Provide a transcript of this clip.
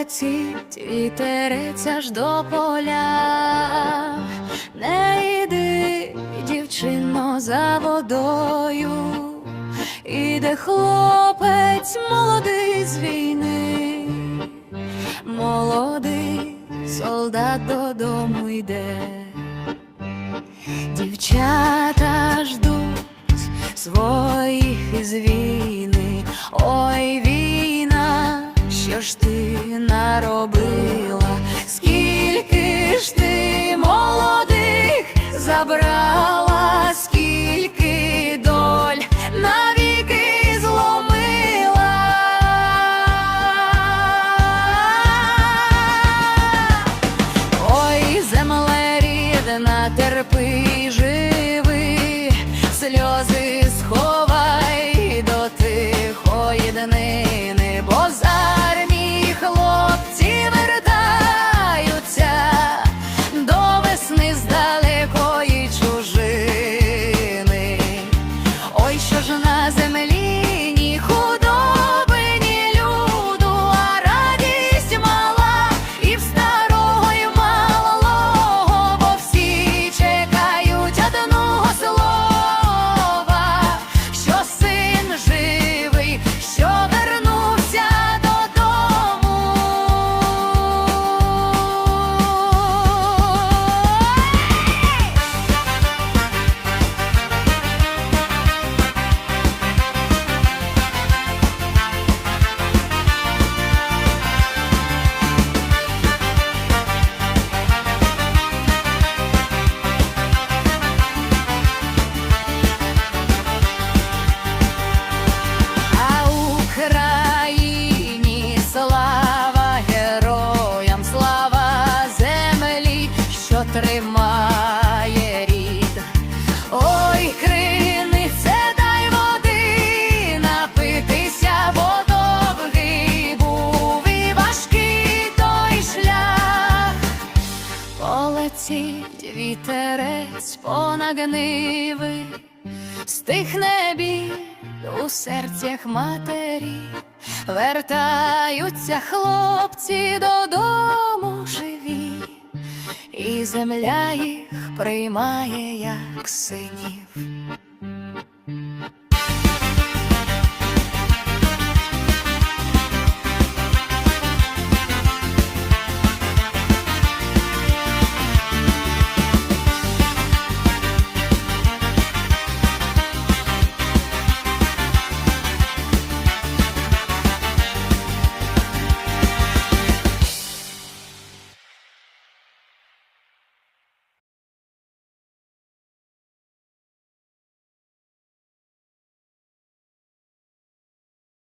Полетіть вітерець аж до поля, не йди, дівчино, за водою, іде хлопець молодий з війни, молодий солдат додому йде, дівчата ждуть своїх із ой наробила, скільки ж ти молодих забрала, скільки доль навіки зломила. Ой, земле рідна, терпи, тримає рід. Ой, кринице, дай води напитися, бо довгий був і важкий той шлях. Полетіть вітерець понад гниви, стихне біль у серцях матері, вертаються хлопці додому живі, і земля їх приймає як синів.